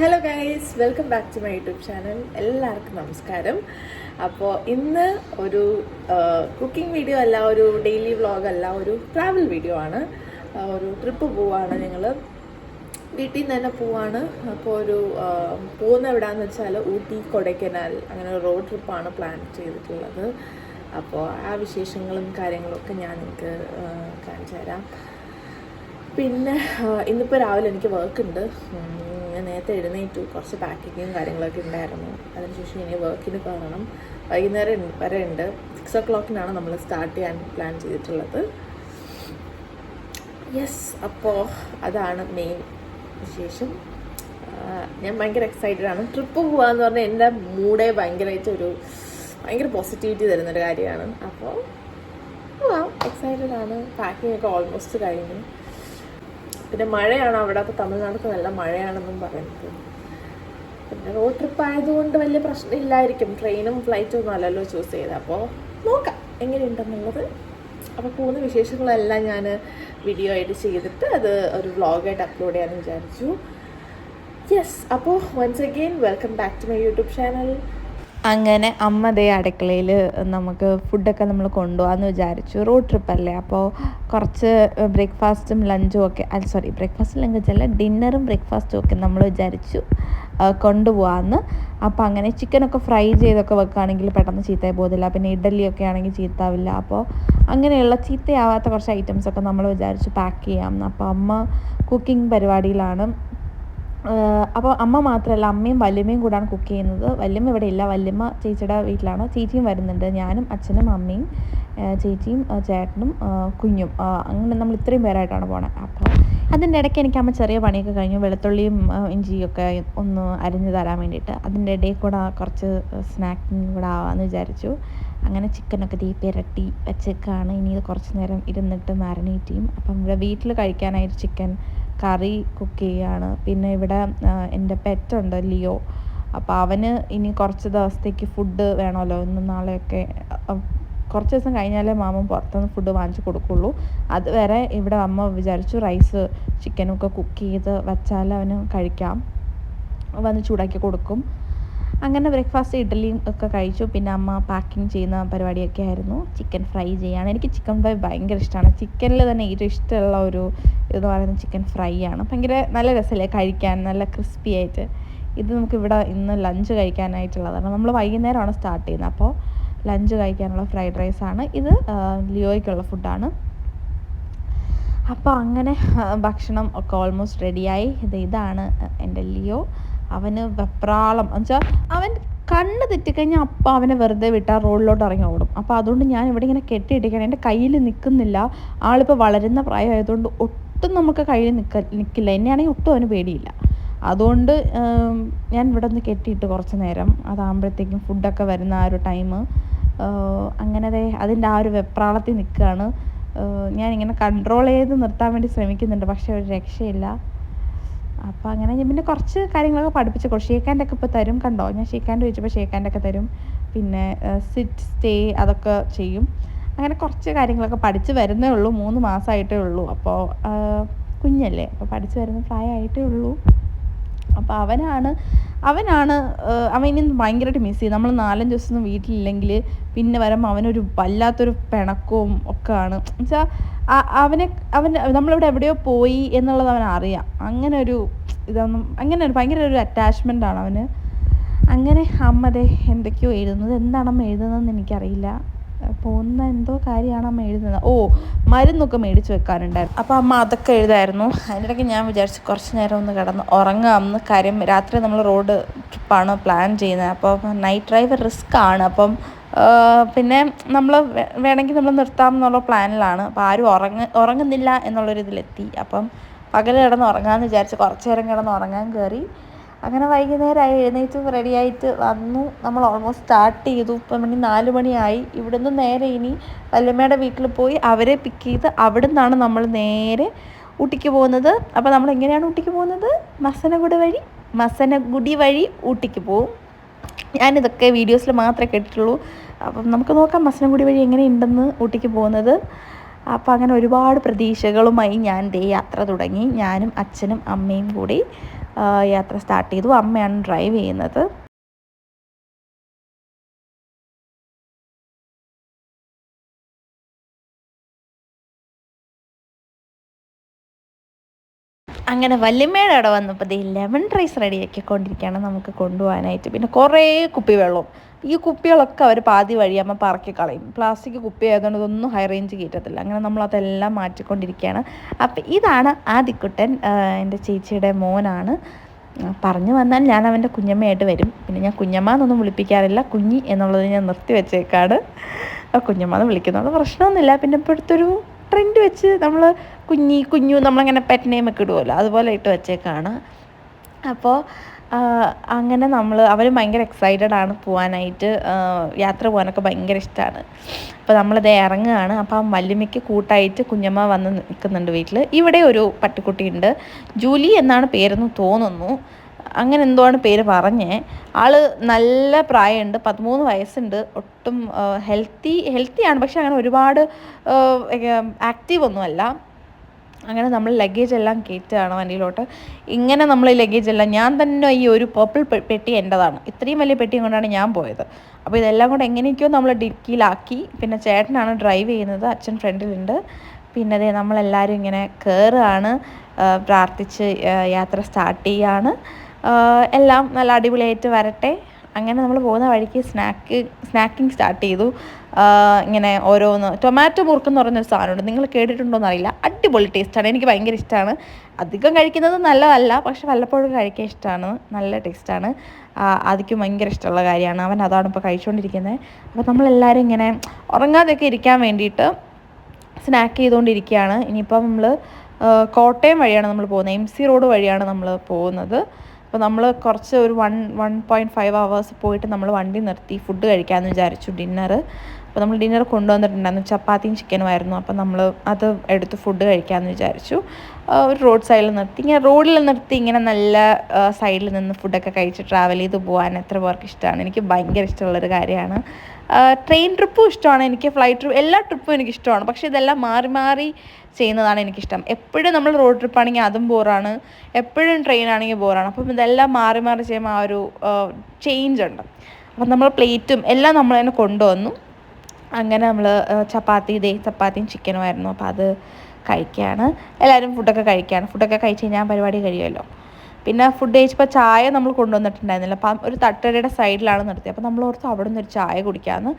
Hello guys welcome back to my YouTube channel എല്ലാവർക്കും നമസ്കാരം. അപ്പോൾ ഇന്ന് ഒരു കുക്കിംഗ് വീഡിയോ അല്ല ഒരു ഡെയിലി വ്ളോഗ് അല്ല ഒരു ട്രാവൽ വീഡിയോ ആണ്. ഒരു ട്രിപ്പ് പോവാണ് ഞങ്ങൾ വീട്ടിൽ നിന്ന് തന്നെ പോവാണ്. അപ്പോൾ ഒരു പോകുന്ന എവിടെയാണെന്ന് വെച്ചാൽ ഊട്ടി കൊടൈക്കനാൽ അങ്ങനെ ഒരു റോഡ് ട്രിപ്പാണ് പ്ലാൻ ചെയ്തിട്ടുള്ളത്. അപ്പോൾ ആ വിശേഷങ്ങളും കാര്യങ്ങളൊക്കെ ഞാൻ നിങ്ങൾക്ക് കാണിച്ചു തരാം. പിന്നെ ഇന്നിപ്പോൾ രാവിലെ എനിക്ക് വർക്ക് ഉണ്ട്. ഉം, ഞാൻ നേരത്തെ എഴുന്നേറ്റു. കുറച്ച് പാക്കിങ്ങും കാര്യങ്ങളൊക്കെ ഉണ്ടായിരുന്നു. അതിനുശേഷം ഇനി വർക്കിന് കയറണം വൈകുന്നേരം വരെ ഉണ്ട്. സിക്സ് ഓ ക്ലോക്കിനാണ് നമ്മൾ സ്റ്റാർട്ട് ചെയ്യാൻ പ്ലാൻ ചെയ്തിട്ടുള്ളത്. യെസ് അപ്പോൾ അതാണ് മെയിൻ വിശേഷം. ഞാൻ ഭയങ്കര എക്സൈറ്റഡ് ആണ്. ട്രിപ്പ് പോകാന്ന് പറഞ്ഞാൽ എന്റെ മൂഡേ ഭയങ്കരമായിട്ട് ഒരു ഭയങ്കര പോസിറ്റിവിറ്റി തരുന്നൊരു കാര്യമാണ്. അപ്പോൾ എക്സൈറ്റഡ് ആണ്. പാക്കിംഗ് ഒക്കെ ഓൾമോസ്റ്റ് കഴിഞ്ഞു. പിന്നെ മഴയാണ് അവിടെ അപ്പോൾ തമിഴ്നാട്ടിൽ നല്ല മഴയാണെന്നും പറയുന്നത്. പിന്നെ റോഡ് ട്രിപ്പ് ആയതുകൊണ്ട് വലിയ പ്രശ്നമില്ലായിരിക്കും. ട്രെയിനും ഫ്ലൈറ്റും ഒന്നും അല്ലല്ലോ ചൂസ് ചെയ്തത് അപ്പോൾ നോക്കാം എങ്ങനെയുണ്ടെന്നുള്ളത്. അപ്പോൾ പോകുന്ന വിശേഷങ്ങളെല്ലാം ഞാൻ വീഡിയോ ആയിട്ട് ചെയ്തിട്ട് അത് ഒരു വ്ളോഗായിട്ട് അപ്ലോഡ് ചെയ്യാൻ വിചാരിച്ചു. യെസ് അപ്പോൾ once again welcome back to my YouTube channel അങ്ങനെ അമ്മ ദേ അടുക്കളയിൽ നമുക്ക് ഫുഡൊക്കെ നമ്മൾ കൊണ്ടുപോകാമെന്ന് വിചാരിച്ചു. റോഡ് ട്രിപ്പല്ലേ അപ്പോൾ കുറച്ച് ബ്രേക്ക്ഫാസ്റ്റും ലഞ്ചും ഒക്കെ അല്ല സോറി ബ്രേക്ക്ഫാസ്റ്റ് ലഞ്ച് അല്ല ഡിന്നറും ബ്രേക്ക്ഫാസ്റ്റും ഒക്കെ നമ്മൾ വിചാരിച്ചു കൊണ്ടുപോകാമെന്ന് അപ്പോൾ അങ്ങനെ ചിക്കനൊക്കെ ഫ്രൈ ചെയ്തൊക്കെ വെക്കുകയാണെങ്കിൽ പെട്ടെന്ന് ചീത്തയായി പോകത്തില്ല പിന്നെ ഇഡലിയൊക്കെ ആണെങ്കിൽ ചീത്താവില്ല. അപ്പോൾ അങ്ങനെയുള്ള ചീത്തയാവാത്ത കുറച്ച് ഐറ്റംസൊക്കെ നമ്മൾ വിചാരിച്ചു പാക്ക് ചെയ്യാം. അപ്പോൾ അമ്മ കുക്കിംഗ് പരിപാടിയിലാണ്. അപ്പോൾ അമ്മ മാത്രമല്ല അമ്മയും വല്യമ്മയും കൂടാണ് കുക്ക് ചെയ്യുന്നത്. വല്യമ്മ ഇവിടെ ഇല്ല. വല്യമ്മ ചേച്ചിയുടെ വീട്ടിലാണ്. ചേച്ചിയും വരുന്നുണ്ട്. ഞാനും അച്ഛനും അമ്മയും ചേച്ചിയും ചേട്ടനും കുഞ്ഞും. അങ്ങനെ നമ്മൾ ഇത്രയും പേരായിട്ടാണ് പോണത് അപ്പോൾ അതിന്റെ ഇടയ്ക്ക് എനിക്ക് അമ്മ ചെറിയ പണിയൊക്കെ കഴിഞ്ഞു. വെളുത്തുള്ളിയും ഇഞ്ചിയൊക്കെ ഒന്ന് അരിഞ്ഞു തരാൻ വേണ്ടിയിട്ട്. അതിന്റെ ഇടയിൽ കൂടെ കുറച്ച് സ്നാക്കിങ് കൂടെ ആവാമെന്ന് വിചാരിച്ചു. അങ്ങനെ ചിക്കനൊക്കെ തീ ഇരട്ടി വെച്ചേക്കാണ്. ഇനി ഇത് കുറച്ച് നേരം ഇരുന്നിട്ട് മാരിനേറ്റ് ചെയ്യും. അപ്പം ഇവിടെ വീട്ടിൽ കഴിക്കാനായിട്ട് ചിക്കൻ കറി കുക്ക് ചെയ്യുകയാണ് പിന്നെ ഇവിടെ എന്റെ പെറ്റുണ്ട് ലിയോ. അപ്പോൾ അവന് ഇനി കുറച്ച് ദിവസത്തേക്ക് ഫുഡ് വേണമല്ലോ. ഇന്നും നാളെയൊക്കെ കുറച്ച് ദിവസം കഴിഞ്ഞാലേ മാമൻ പുറത്തുനിന്ന് ഫുഡ് വാങ്ങിച്ച് കൊടുക്കുള്ളൂ. അതുവരെ ഇവിടെ അമ്മ വിചാരിച്ചു റൈസ് ചിക്കനും ഒക്കെ കുക്ക് ചെയ്ത് വെച്ചാൽ അവന് കഴിക്കാം. വന്ന് ചൂടാക്കി കൊടുക്കും. അങ്ങനെ ബ്രേക്ക്ഫാസ്റ്റ് ഇഡ്ഡലിയും ഒക്കെ കഴിച്ചു. പിന്നെ അമ്മ പാക്കിങ് ചെയ്യുന്ന പരിപാടിയൊക്കെ ആയിരുന്നു. ചിക്കൻ ഫ്രൈ ചെയ്യാണ് എനിക്ക് ചിക്കൻ ഫ്രൈ ഭയങ്കര ഇഷ്ടമാണ് ചിക്കനിൽ തന്നെ ഏറ്റവും ഇഷ്ടമുള്ള ഒരു ഇതെന്ന് പറയുന്നത് ചിക്കൻ ഫ്രൈ ആണ്. ഭയങ്കര നല്ല രസമല്ലേ കഴിക്കാൻ? നല്ല ക്രിസ്പി ആയിട്ട്. ഇത് നമുക്ക് ഇവിടെ ഇന്ന് ലഞ്ച് കഴിക്കാനായിട്ടുള്ളതാണ്. നമ്മൾ വൈകുന്നേരമാണ് സ്റ്റാർട്ട് ചെയ്യുന്നത്. അപ്പോൾ ലഞ്ച് കഴിക്കാനുള്ള ഫ്രൈഡ് റൈസ് ആണ്. ഇത് ലിയോയ്ക്കുള്ള ഫുഡാണ് അപ്പോൾ അങ്ങനെ ഭക്ഷണം ഒക്കെ ഓൾമോസ്റ്റ് റെഡിയായി ഇത് ഇതാണ് എന്റെ ലിയോ. അവന് വെപ്രാളം. എന്നുവെച്ചാൽ അവൻ കണ്ണ് തെറ്റിക്കഴിഞ്ഞാൽ അപ്പം അവനെ വെറുതെ വിട്ടാൽ റോഡിലോട്ട് ഇറങ്ങി ഓടും. അപ്പോൾ അതുകൊണ്ട് ഞാൻ ഇവിടെ ഇങ്ങനെ കെട്ടിയിട്ടിരിക്കണം എന്റെ കയ്യിൽ നിൽക്കുന്നില്ല. ആളിപ്പോൾ വളരുന്ന പ്രായമായതുകൊണ്ട് ഒട്ടും നമുക്ക് കയ്യിൽ നിൽക്ക നിൽക്കില്ല എന്നെയാണെങ്കിൽ ഒട്ടും അവന് പേടിയില്ല. അതുകൊണ്ട് ഞാൻ ഇവിടെ ഒന്ന് കെട്ടിയിട്ട് കുറച്ച് നേരം അതാകുമ്പോഴത്തേക്കും ഫുഡൊക്കെ വരുന്ന ആ ഒരു ടൈം. അങ്ങനെ അതിന്റെ ആ ഒരു വെപ്രാളത്തിൽ നിൽക്കുകയാണ്. ഞാനിങ്ങനെ കൺട്രോൾ ചെയ്ത് നിർത്താൻ വേണ്ടി ശ്രമിക്കുന്നുണ്ട്. പക്ഷേ ഒരു രക്ഷയില്ല. അപ്പോൾ അങ്ങനെ ഞാൻ പിന്നെ കുറച്ച് കാര്യങ്ങളൊക്കെ പഠിപ്പിച്ച്. കൊടുക്കും ഷേക്കാന്റെ ഒക്കെ ഇപ്പോൾ തരും കണ്ടോ? ഞാൻ ഷേക്കാന്റെ ചോദിച്ചപ്പോൾ ഷേക്കാന്റെ ഒക്കെ തരും. പിന്നെ സിറ്റ് സ്റ്റേ അതൊക്കെ ചെയ്യും. അങ്ങനെ കുറച്ച് കാര്യങ്ങളൊക്കെ പഠിച്ച് വരുന്നേ ഉള്ളൂ. മൂന്ന് മാസമായിട്ടേ ഉള്ളൂ. അപ്പോൾ കുഞ്ഞല്ലേ? അപ്പോൾ പഠിച്ച് വരുന്ന പ്രായമായിട്ടേ ഉള്ളൂ. അപ്പോൾ അവനാണ് അവനാണ് അവനെ ഭയങ്കരമായിട്ട് മിസ് ചെയ്യും നമ്മൾ നാലഞ്ച് ദിവസമൊന്നും വീട്ടിലില്ലെങ്കിൽ പിന്നെ വരുമ്പോൾ അവനൊരു വല്ലാത്തൊരു പിണക്കവും ഒക്കെ ആണ് എന്നുവെച്ചാൽ അവനെ അവൻ നമ്മളിവിടെ എവിടെയോ പോയി എന്നുള്ളത് അവൻ അറിയാം. അങ്ങനെ ഒരു ഇതൊന്നും അങ്ങനെ ഒരു ഭയങ്കര ഒരു അറ്റാച്ച്മെന്റ് ആണ് അവന്. അങ്ങനെ അമ്മതെ എന്തൊക്കെയോ എഴുതുന്നത്. എന്താണമ്മ എഴുതുന്നതെന്ന് എനിക്കറിയില്ല. പോകുന്ന എന്തോ കാര്യമാണ് അമ്മ എഴുതുന്നത്. ഓ മരുന്നൊക്കെ മേടിച്ച് വെക്കാനുണ്ടായിരുന്നു. അപ്പോൾ അമ്മ അതൊക്കെ എഴുതായിരുന്നു. അതിനിടയ്ക്ക് ഞാൻ വിചാരിച്ചു കുറച്ച് നേരം ഒന്ന് കിടന്ന് ഉറങ്ങാമെന്ന് കാര്യം രാത്രി നമ്മൾ റോഡ് ട്രിപ്പാണ് പ്ലാൻ ചെയ്യുന്നത്. അപ്പോൾ നൈറ്റ് ഡ്രൈവ് റിസ്ക് ആണ്. അപ്പം പിന്നെ നമ്മൾ വേണമെങ്കിൽ നമ്മൾ നിർത്താം എന്നുള്ള പ്ലാനിലാണ്. അപ്പോൾ ആരും ഉറങ്ങ ഉറങ്ങുന്നില്ല എന്നുള്ളൊരു ഇതിലെത്തി അപ്പം പകൽ കിടന്ന് ഉറങ്ങാമെന്ന് വിചാരിച്ച് കുറച്ച് നേരം കിടന്ന് ഉറങ്ങാൻ കയറി അങ്ങനെ വൈകുന്നേരമായി എഴുന്നേറ്റ് റെഡിയായിട്ട് വന്നു. നമ്മൾ ഓൾമോസ്റ്റ് സ്റ്റാർട്ട് ചെയ്തു. ഇപ്പം മണി നാല് മണിയായി. ഇവിടുന്ന് നേരെ ഇനി വല്യമ്മയുടെ വീട്ടിൽ പോയി അവരെ പിക്ക് ചെയ്ത് അവിടെ നിന്നാണ് നമ്മൾ നേരെ ഊട്ടിക്ക് പോകുന്നത്. അപ്പോൾ നമ്മൾ എങ്ങനെയാണ് ഊട്ടിക്ക് പോകുന്നത്? മസനഗുഡി വഴി മസനഗുഡി വഴി ഊട്ടിക്ക് പോകും. ഞാനിതൊക്കെ വീഡിയോസിൽ മാത്രമേ കേട്ടിട്ടുള്ളൂ. അപ്പം നമുക്ക് നോക്കാം മസനഗുഡി വഴി എങ്ങനെയുണ്ടെന്ന് ഊട്ടിക്ക് പോകുന്നത്. അപ്പോൾ അങ്ങനെ ഒരുപാട് പ്രതീക്ഷകളുമായി ഞാൻ ദേ യാത്ര തുടങ്ങി. ഞാനും അച്ഛനും അമ്മയും കൂടി. യാത്ര സ്റ്റാർട്ട് ചെയ്തു. അമ്മയാണ് ഡ്രൈവ് ചെയ്യുന്നത്. അങ്ങനെ വല്യമ്മയുടെ അവിടെ വന്നപ്പോൾ ദേ ലെമൺ റൈസ് റെഡിയാക്കിക്കൊണ്ടിരിക്കുകയാണ് നമുക്ക് കൊണ്ടുപോകാനായിട്ട്. പിന്നെ കുറേ കുപ്പി വെള്ളവും. ഈ കുപ്പികളൊക്കെ അവർ പാതി വഴിയാകുമ്പോൾ പറക്കി കളയും. പ്ലാസ്റ്റിക് കുപ്പി ആയതുകൊണ്ട് ഇതൊന്നും ഹൈ റേഞ്ച് കയറ്റത്തില്ല. അങ്ങനെ നമ്മൾ അതെല്ലാം മാറ്റിക്കൊണ്ടിരിക്കുകയാണ്. അപ്പം ഇതാണ് ആദിക്കുട്ടൻ എന്റെ ചേച്ചിയുടെ മോനാണ്. പറഞ്ഞു വന്നാൽ ഞാൻ അവന്റെ കുഞ്ഞമ്മയായിട്ട് വരും. പിന്നെ ഞാൻ കുഞ്ഞമ്മ എന്നൊന്നും വിളിപ്പിക്കാറില്ല. കുഞ്ഞി എന്നുള്ളത് ഞാൻ നിർത്തി വെച്ചേക്കാണ് കുഞ്ഞമ്മ എന്ന് വിളിക്കുന്നത് പ്രശ്നമൊന്നുമില്ല. പിന്നെ ഇപ്പോഴത്തെ ഒരു ട്രെൻഡ് വെച്ച് നമ്മൾ കുഞ്ഞി കുഞ്ഞു നമ്മളങ്ങനെ പെറ്റ് നെയിം ഒക്കെ ഇടുമല്ലോ അതുപോലെ ഇട്ട് വെച്ചേക്കാണ്. അപ്പോൾ അങ്ങനെ നമ്മൾ അവർ ഭയങ്കര എക്സൈറ്റഡ് ആണ് പോകാനായിട്ട് യാത്ര പോകാനൊക്കെ ഭയങ്കര ഇഷ്ടമാണ് അപ്പോൾ നമ്മളിത് ഇറങ്ങുകയാണ്. അപ്പം വല്യമ്മയ്ക്ക് കൂട്ടായിട്ട് കുഞ്ഞമ്മ വന്ന് നിൽക്കുന്നുണ്ട് വീട്ടിൽ ഇവിടെ ഒരു പട്ടിക്കുട്ടിയുണ്ട്. ജൂലി എന്നാണ് പേരെന്ന് തോന്നുന്നു. അങ്ങനെ എന്തോ ആണ് പേര് പറഞ്ഞേ. ആൾ നല്ല പ്രായമുണ്ട് പതിമൂന്ന് വയസ്സുണ്ട്. ഒട്ടും ഹെൽത്തി ഹെൽത്തിയാണ്. പക്ഷെ അങ്ങനെ ഒരുപാട് ആക്റ്റീവ് ഒന്നുമല്ല. അങ്ങനെ നമ്മൾ ലഗേജ് എല്ലാം കയറ്റുകയാണ് വണ്ടിയിലോട്ട്. ഇങ്ങനെ നമ്മൾ ലഗേജ് എല്ലാം ഞാൻ തന്നെ ഈ ഒരു പർപ്പിൾ പെട്ടി എന്റെതാണ് ഇത്രയും വലിയ പെട്ടി കൊണ്ടാണ് ഞാൻ പോയത്. അപ്പോൾ ഇതെല്ലാം കൂടെ എങ്ങനെയൊക്കെയോ നമ്മൾ ഡിക്കിയിലാക്കി. പിന്നെ ചേട്ടനാണ് ഡ്രൈവ് ചെയ്യുന്നത് അച്ഛൻ ഫ്രണ്ടിലുണ്ട്. പിന്നെ അതേ നമ്മളെല്ലാവരും ഇങ്ങനെ കയറുകയാണ് പ്രാർത്ഥിച്ച് യാത്ര സ്റ്റാർട്ട് ചെയ്യുകയാണ് എല്ലാം നല്ല അടിപൊളിയായിട്ട് വരട്ടെ. അങ്ങനെ നമ്മൾ പോകുന്ന വഴിക്ക് സ്നാക്ക് സ്നാക്കിങ് സ്റ്റാർട്ട് ചെയ്തു. ഇങ്ങനെ ഓരോന്ന്. ടൊമാറ്റോ മുറുക്ക് എന്ന് പറഞ്ഞൊരു സാധനമുണ്ട്. നിങ്ങൾ കേട്ടിട്ടുണ്ടോ എന്നറിയില്ല. അടിപൊളി ടേസ്റ്റാണ് എനിക്ക് ഭയങ്കര ഇഷ്ടമാണ് അധികം കഴിക്കുന്നത് നല്ലതല്ല. പക്ഷെ വല്ലപ്പോഴും കഴിക്കാൻ ഇഷ്ടമാണ് നല്ല ടേസ്റ്റാണ് അതിക്കും ഭയങ്കര ഇഷ്ടമുള്ള കാര്യമാണ്. അവൻ അതാണ് ഇപ്പോൾ കഴിച്ചുകൊണ്ടിരിക്കുന്നത് അപ്പോൾ നമ്മളെല്ലാവരും ഇങ്ങനെ ഉറങ്ങാതെയൊക്കെ ഇരിക്കാൻ വേണ്ടിയിട്ട് സ്നാക്ക് ചെയ്തുകൊണ്ടിരിക്കുകയാണ് ഇനിയിപ്പം നമ്മൾ കോട്ടയം വഴിയാണ് നമ്മൾ പോകുന്നത്. എം സി റോഡ് വഴിയാണ് നമ്മൾ പോകുന്നത്. അപ്പോൾ നമ്മൾ കുറച്ച് ഒരു one one point five hours പോയിട്ട് നമ്മൾ വണ്ടി നിർത്തി ഫുഡ് കഴിക്കാമെന്ന് വിചാരിച്ചു ഡിന്നർ അപ്പോൾ നമ്മൾ ഡിന്നർ കൊണ്ടുവന്നിട്ടുണ്ടായിരുന്നു. ചപ്പാത്തിയും ചിക്കനും ആയിരുന്നു. അപ്പോൾ നമ്മൾ അത് എടുത്ത് ഫുഡ് കഴിക്കാമെന്ന് വിചാരിച്ചു. ഒരു റോഡ് സൈഡിൽ നിർത്തി. ഇങ്ങനെ റോഡിൽ നിർത്തി ഇങ്ങനെ നല്ല സൈഡിൽ നിന്ന് ഫുഡൊക്കെ കഴിച്ച് ട്രാവൽ ചെയ്ത് പോകാൻ എത്ര പേർക്ക് ഇഷ്ടമാണ്. എനിക്ക് ഭയങ്കര ഇഷ്ടമുള്ളൊരു കാര്യമാണ്. ട്രെയിൻ ട്രിപ്പും ഇഷ്ടമാണ്. എനിക്ക് ഫ്ലൈറ്റ് ട്രിപ്പ് എല്ലാ ട്രിപ്പും എനിക്ക് ഇഷ്ടമാണ്. പക്ഷേ ഇതെല്ലാം മാറി മാറി ചെയ്യുന്നതാണ് എനിക്കിഷ്ടം. എപ്പോഴും നമ്മൾ റോഡ് ട്രിപ്പാണെങ്കിൽ അതും ബോറാണ് എപ്പോഴും ട്രെയിൻ ആണെങ്കിൽ ബോറാണ് അപ്പം ഇതെല്ലാം മാറി മാറി ചെയ്യുമ്പോൾ ആ ഒരു ചേഞ്ച് ഉണ്ട്. അപ്പം നമ്മൾ പ്ലേറ്റും എല്ലാം നമ്മൾ തന്നെ കൊണ്ടുവന്നു. അങ്ങനെ നമ്മൾ ചപ്പാത്തി ഇതേ ചപ്പാത്തിയും ചിക്കനും ആയിരുന്നു. അപ്പോൾ അത് കഴിക്കുകയാണ് എല്ലാവരും ഫുഡൊക്കെ കഴിക്കുകയാണ് ഫുഡൊക്കെ കഴിച്ച് കഴിഞ്ഞാൽ പരിപാടി കഴിയുമല്ലോ. പിന്നെ ഫുഡ് കഴിച്ചപ്പോൾ ചായ നമ്മൾ കൊണ്ടുവന്നിട്ടുണ്ടായിരുന്നില്ല. അപ്പം ഒരു തട്ടടയുടെ സൈഡിലാണ് നിർത്തിയത് അപ്പോൾ നമ്മൾ ഓർത്ത് അവിടെ നിന്ന് ഒരു ചായ കുടിക്കാമെന്ന്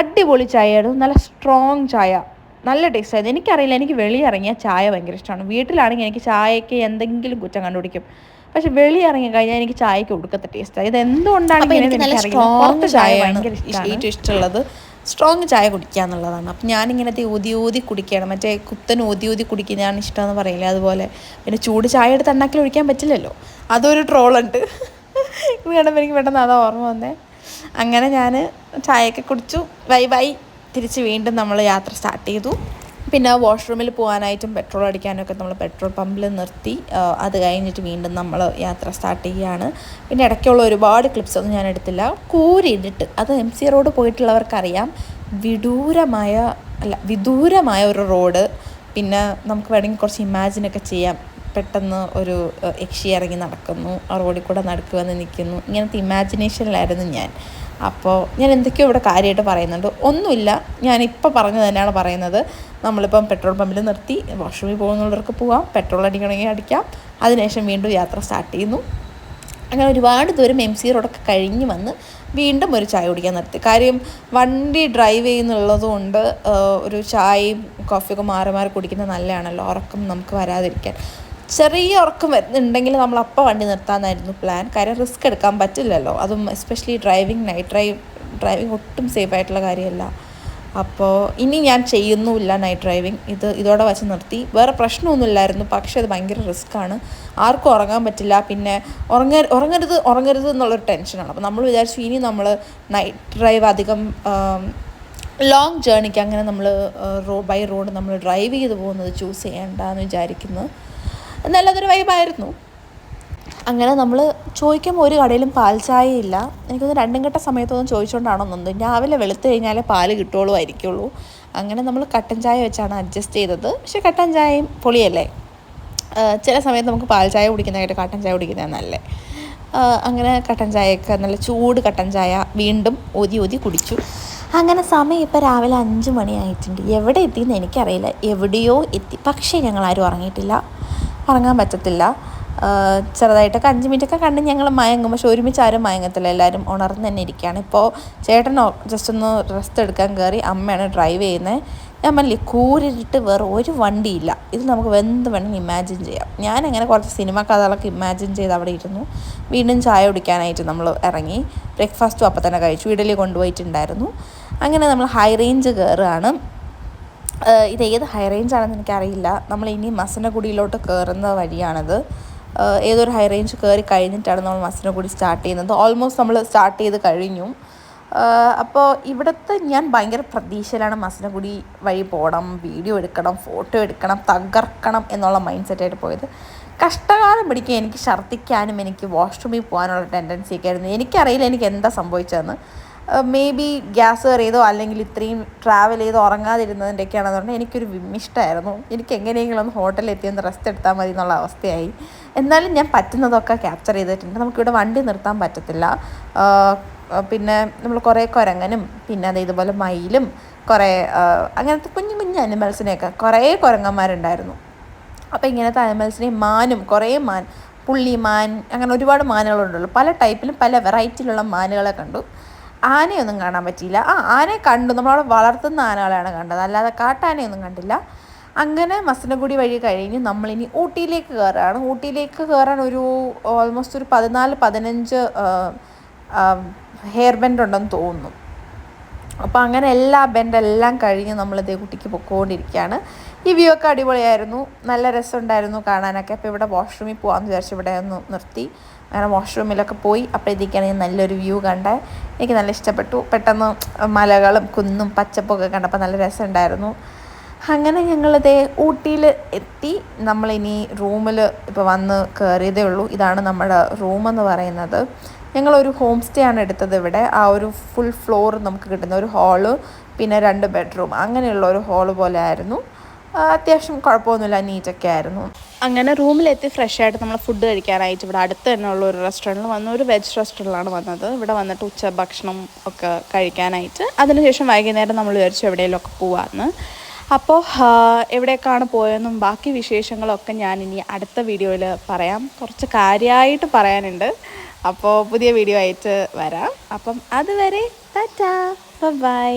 അടിപൊളി ചായയായിരുന്നു. നല്ല സ്ട്രോങ് ചായ. നല്ല ടേസ്റ്റ് ആയിരുന്നു. എനിക്കറിയില്ല എനിക്ക് വെളിയിറങ്ങിയ ചായ ഭയങ്കര ഇഷ്ടമാണ്. വീട്ടിലാണെങ്കിൽ എനിക്ക് ചായയ്ക്ക് എന്തെങ്കിലും കുറ്റം കണ്ടുപിടിക്കും. പക്ഷെ വെളിയിറങ്ങി കഴിഞ്ഞാൽ എനിക്ക് ചായക്ക് കൊടുക്കത്ത ടേസ്റ്റ് ഇത് എന്തുകൊണ്ടാണ് എനിക്ക് നല്ല എനിക്കറിയില്ല. സ്ട്രോങ് ചായ ചായയാണ് ഭയങ്കര ഇഷ്ടമാണ്. ഏറ്റവും ഇഷ്ടമുള്ളത്. സ്ട്രോങ് ചായ കുടിക്കുക എന്നുള്ളതാണ്. അപ്പം ഞാനിങ്ങനത്തെ ഊതി ഊതി കുടിക്കുകയാണ്. മറ്റേ കുത്തൻ ഊതി ഊതി കുടിക്കുന്നതാണ് ഇഷ്ടമെന്ന് പറയില്ലേ? അതുപോലെ പിന്നെ ചൂട് ചായ എടുത്ത് അണ്ണാക്കിൽ ഒഴിക്കാൻ പറ്റില്ലല്ലോ? അതൊരു ട്രോളുണ്ട് ഇത് കണ്ടപ്പോൾ എനിക്ക് പെട്ടെന്ന് അതാ ഓർമ്മ വന്നേ. അങ്ങനെ ഞാൻ ചായയൊക്കെ കുടിച്ചു. വൈ വൈ. തിരിച്ച് വീണ്ടും നമ്മൾ യാത്ര സ്റ്റാർട്ട് ചെയ്തു. പിന്നെ വാഷ്റൂമിൽ പോകാനായിട്ടും പെട്രോൾ അടിക്കാനൊക്കെ നമ്മൾ പെട്രോൾ പമ്പിൽ നിർത്തി അത് കഴിഞ്ഞിട്ട് വീണ്ടും നമ്മൾ യാത്ര സ്റ്റാർട്ട് ചെയ്യുകയാണ്. പിന്നെ ഇടയ്ക്കുള്ള ഒരുപാട് ക്ലിപ്സ് ഒന്നും ഞാൻ എടുത്തില്ല. കൂരിട്ട് അത് എം സി റോഡ് പോയിട്ടുള്ളവർക്കറിയാം. വിദൂരമായ അല്ല വിദൂരമായ ഒരു റോഡ് പിന്നെ നമുക്ക് വേണമെങ്കിൽ കുറച്ച് ഇമാജിനൊക്കെ ചെയ്യാം. പെട്ടെന്ന് ഒരു യക്ഷി ഇറങ്ങി നടക്കുന്നു. ആ റോഡിൽ കൂടെ നടക്കുക വന്ന് നിൽക്കുന്നു. ഇങ്ങനത്തെ ഇമാജിനേഷനിലായിരുന്നു ഞാൻ. അപ്പോൾ ഞാൻ എന്തൊക്കെയോ ഇവിടെ കാര്യമായിട്ട് പറയുന്നുണ്ട്. ഒന്നുമില്ല. ഞാനിപ്പോൾ പറഞ്ഞു തന്നെയാണ് പറയുന്നത്. നമ്മളിപ്പം പെട്രോൾ പമ്പിൽ നിർത്തി വാഷ്റൂമിൽ പോകുന്നവർക്ക് പോവാം. പെട്രോൾ അടിക്കണമെങ്കിൽ അടിക്കാം. അതിനുശേഷം വീണ്ടും യാത്ര സ്റ്റാർട്ട് ചെയ്യുന്നു. അങ്ങനെ ഒരുപാട് ദൂരം എം സി റോഡൊക്കെ കഴിഞ്ഞ് വന്ന് വീണ്ടും ഒരു ചായ കുടിക്കാൻ നിർത്തി. കാര്യം വണ്ടി ഡ്രൈവ് ചെയ്യുന്നുള്ളത് കൊണ്ട് ഒരു ചായയും കോഫിയൊക്കെ മാറി മാറി കുടിക്കുന്നത് നല്ലതാണല്ലോ. ഉറക്കം നമുക്ക് വരാതിരിക്കാൻ. ചെറിയ ഉറക്കം വരുന്നുണ്ടെങ്കിൽ നമ്മൾ അപ്പം വണ്ടി നിർത്താമെന്നായിരുന്നു പ്ലാൻ കാര്യം റിസ്ക് എടുക്കാൻ പറ്റില്ലല്ലോ. അതും especially driving night drive driving ഒട്ടും സേഫ് ആയിട്ടുള്ള കാര്യമല്ല. അപ്പോൾ ഇനി ഞാൻ ചെയ്യുന്നുമില്ല നൈറ്റ് ഡ്രൈവിംഗ് ഇത് ഇതോടെ വച്ച് നിർത്തി. വേറെ പ്രശ്നമൊന്നുമില്ലായിരുന്നു. പക്ഷേ അത് ഭയങ്കര റിസ്ക്കാണ് ആർക്കും ഉറങ്ങാൻ പറ്റില്ല. പിന്നെ ഉറങ്ങ ഉറങ്ങരുത് ഉറങ്ങരുത് എന്നുള്ളൊരു ടെൻഷനാണ് അപ്പോൾ നമ്മൾ വിചാരിച്ചു ഇനി നമ്മൾ നൈറ്റ് ഡ്രൈവ് അധികം ലോങ് ജേണിക്ക് അങ്ങനെ നമ്മൾ റോ ബൈ റോഡ് നമ്മൾ ഡ്രൈവ് ചെയ്ത് പോകുന്നത് ചൂസ് ചെയ്യേണ്ടെന്ന് വിചാരിക്കുന്നു. നല്ലതൊരു വൈബായിരുന്നു അങ്ങനെ നമ്മൾ ചോദിക്കുമ്പോൾ ഒരു കടയിലും പാൽ ചായ ഇല്ല എനിക്കൊന്ന് രണ്ടും കെട്ട സമയത്തൊന്നും ചോദിച്ചുകൊണ്ടാണോ നന്ദു രാവിലെ വെളുത്ത് കഴിഞ്ഞാലേ പാൽ കിട്ടുള്ളൂ ആയിരിക്കുള്ളൂ അങ്ങനെ നമ്മൾ കട്ടൻ ചായ വെച്ചാണ് അഡ്ജസ്റ്റ് ചെയ്തത്. പക്ഷേ കട്ടൻ ചായയും പൊളിയല്ലേ? ചില സമയത്ത് നമുക്ക് പാൽ ചായ കുടിക്കുന്നതായിട്ട് കട്ടൻ ചായ കുടിക്കുന്നത് നല്ലേ? അങ്ങനെ കട്ടൻ ചായയൊക്കെ നല്ല ചൂട് കട്ടൻ ചായ വീണ്ടും ഊതി ഊതി കുടിച്ചു. അങ്ങനെ സമയം ഇപ്പോൾ രാവിലെ അഞ്ച് മണിയായിട്ടുണ്ട്. എവിടെ എത്തിയെന്ന് എനിക്കറിയില്ല. എവിടെയോ എത്തി. പക്ഷേ ഞങ്ങൾ ആരും ഉറങ്ങിയിട്ടില്ല. ഉറങ്ങാൻ പറ്റത്തില്ല. ചെറുതായിട്ടൊക്കെ അഞ്ച് മിനിറ്റൊക്കെ കണ്ട് ഞങ്ങൾ മയങ്ങും. പക്ഷെ ഒരുമിച്ച് ആരും മയങ്ങത്തില്ല. എല്ലാവരും ഉണർന്ന് തന്നെ ഇരിക്കുകയാണ്. ഇപ്പോൾ ചേട്ടൻ ജസ്റ്റ് ഒന്ന് റെസ്റ്റ് എടുക്കാൻ കയറി അമ്മയാണ് ഡ്രൈവ് ചെയ്യുന്നത് ഞാൻ പറഞ്ഞില്ലേ കൂരിട്ട് വേറെ ഒരു വണ്ടിയില്ല. ഇത് നമുക്ക് എന്ത് വേണമെങ്കിൽ ഇമാജിൻ ചെയ്യാം. ഞാൻ അങ്ങനെ കുറച്ച് സിനിമ കഥകളൊക്കെ ഇമാജിൻ ചെയ്ത് അവിടെ ഇരുന്നു. വീണ്ടും ചായ കുടിക്കാനായിട്ട് നമ്മൾ ഇറങ്ങി. ബ്രേക്ക്ഫാസ്റ്റും അപ്പം തന്നെ കഴിച്ചു. ഇഡലി കൊണ്ടുപോയിട്ടുണ്ടായിരുന്നു. അങ്ങനെ നമ്മൾ ഹൈ റേഞ്ച് കയറുകയാണ് ഇത് ഏത് ഹൈ റേഞ്ച് ആണെന്ന് എനിക്കറിയില്ല. നമ്മൾ ഇനി മസനഗുഡിയിലോട്ട് കയറുന്ന വഴിയാണത്. ഏതൊരു ഹൈ റേഞ്ച് കയറി കഴിഞ്ഞിട്ടാണ് നമ്മൾ മസനഗുഡി സ്റ്റാർട്ട് ചെയ്യുന്നത്. ഓൾമോസ്റ്റ് നമ്മൾ സ്റ്റാർട്ട് ചെയ്ത് കഴിഞ്ഞു. അപ്പോൾ ഇവിടുത്തെ ഞാൻ ഭയങ്കര പ്രതീക്ഷയിലാണ് മസനഗുഡി വഴി പോകണം വീഡിയോ എടുക്കണം ഫോട്ടോ എടുക്കണം തകർക്കണം എന്നുള്ള മൈൻഡ് സെറ്റായിട്ട് പോയത്. കഷ്ടകാലം പിടിക്കുക എനിക്ക് ഛർദ്ദിക്കാനും എനിക്ക് വാഷ്റൂമിൽ പോകാനുള്ള ടെൻഡൻസി ഒക്കെ ആയിരുന്നു. എനിക്കറിയില്ല എനിക്ക് എന്താ സംഭവിച്ചതെന്ന്. മേ ബി ഗ്യാസ് കയറിയതോ അല്ലെങ്കിൽ ഇത്രയും ട്രാവൽ ചെയ്ത് ഉറങ്ങാതിരുന്നതിന്റെയൊക്കെയാണെന്ന് പറഞ്ഞാൽ എനിക്കൊരു വിമ്മിഷ്ടമായിരുന്നു. എനിക്ക് എങ്ങനെയെങ്കിലും ഒന്ന് ഹോട്ടലിൽ എത്തി ഒന്ന് റെസ്റ്റ് എടുത്താൽ മതി എന്നുള്ള അവസ്ഥയായി. എന്നാലും ഞാൻ പറ്റുന്നതൊക്കെ ക്യാപ്ചർ ചെയ്തിട്ടുണ്ട്. നമുക്കിവിടെ വണ്ടി നിർത്താൻ പറ്റത്തില്ല. പിന്നെ നമ്മൾ കുറേ കുരങ്ങനും പിന്നെ അത് ഇതുപോലെ മയിലും കുറേ അങ്ങനത്തെ കുഞ്ഞു കുഞ്ഞു അനിമൽസിനെയൊക്കെ കുറേ കുരങ്ങന്മാരുണ്ടായിരുന്നു. അപ്പോൾ ഇങ്ങനത്തെ അനിമൽസിനെയും മാനും കുറേ മാൻ പുള്ളിമാൻ അങ്ങനെ ഒരുപാട് മാനുകളുണ്ടല്ലോ. പല ടൈപ്പിലും പല വെറൈറ്റിയിലുള്ള മാനുകളെ കണ്ടു. ആനയൊന്നും കാണാൻ പറ്റിയില്ല. ആ ആനയെ കണ്ടു. നമ്മളവിടെ വളർത്തുന്ന ആനകളെയാണ് കണ്ടത്. അല്ലാതെ കാട്ടാനയൊന്നും കണ്ടില്ല. അങ്ങനെ മസനഗുഡി വഴി കഴിഞ്ഞ് നമ്മളിനി ഊട്ടിയിലേക്ക് കയറുകയാണ്. ഊട്ടിയിലേക്ക് കയറാൻ ഒരു ഓൾമോസ്റ്റ് ഒരു പതിനാല് പതിനഞ്ച് ഹെയർ ബെൻഡ് ഉണ്ടെന്ന് തോന്നുന്നു. അപ്പോൾ അങ്ങനെ എല്ലാ ബെൻഡെല്ലാം കഴിഞ്ഞ് നമ്മൾ ഇതേ കുട്ടിക്ക് പൊക്കോണ്ടിരിക്കുകയാണ്. ഈ വ്യൂ ഒക്കെ അടിപൊളിയായിരുന്നു. നല്ല രസമുണ്ടായിരുന്നു കാണാനൊക്കെ. അപ്പോൾ ഇവിടെ വാഷ്റൂമിൽ പോകാമെന്ന് വിചാരിച്ചു ഇവിടെ ഒന്ന് നിർത്തി. അങ്ങനെ വാഷ്റൂമിലൊക്കെ പോയി അപ്പോഴത്തേക്കാണ് ഞാൻ നല്ലൊരു വ്യൂ കണ്ടത്. എനിക്ക് നല്ല ഇഷ്ടപ്പെട്ടു. പെട്ടെന്ന് മലകളും കുന്നും പച്ചപ്പൊക്കെ കണ്ടപ്പോൾ നല്ല രസമുണ്ടായിരുന്നു. അങ്ങനെ ഞങ്ങളിത് ഊട്ടിയിൽ എത്തി. നമ്മളിനി റൂമിൽ ഇപ്പോൾ വന്ന് കയറിയതേ ഉള്ളൂ. ഇതാണ് നമ്മുടെ റൂമെന്ന് പറയുന്നത്. ഞങ്ങളൊരു ഹോം സ്റ്റേ ആണ് എടുത്തത് ഇവിടെ. ആ ഒരു ഫുൾ ഫ്ലോർ നമുക്ക് കിട്ടുന്ന ഒരു ഹാൾ പിന്നെ രണ്ട് ബെഡ്റൂം അങ്ങനെയുള്ള ഒരു ഹാൾ പോലെ ആയിരുന്നു. അത്യാവശ്യം കുഴപ്പമൊന്നുമില്ല നീറ്റൊക്കെ ആയിരുന്നു. അങ്ങനെ റൂമിലെത്തി ഫ്രഷ് ആയിട്ട് നമ്മൾ ഫുഡ് കഴിക്കാനായിട്ട് ഇവിടെ അടുത്ത് തന്നെയുള്ള ഒരു റെസ്റ്റോറന്റിൽ വന്ന ഒരു വെജ് റെസ്റ്റോറന്റിലാണ് വന്നത്. ഇവിടെ വന്നിട്ട് ഉച്ച ഭക്ഷണം ഒക്കെ കഴിക്കാനായിട്ട്. അതിനുശേഷം വൈകുന്നേരം നമ്മൾ വിചാരിച്ചു എവിടെയെങ്കിലുമൊക്കെ പോവാമെന്ന് അപ്പോൾ എവിടേക്കാണ് പോയതെന്നും ബാക്കി വിശേഷങ്ങളൊക്കെ ഞാൻ ഇനി അടുത്ത വീഡിയോയിൽ പറയാം. കുറച്ച് കാര്യമായിട്ട് പറയാനുണ്ട്. അപ്പോൾ പുതിയ വീഡിയോ ആയിട്ട് വരാം. അപ്പം അതുവരെ ടാറ്റാ. ബൈ.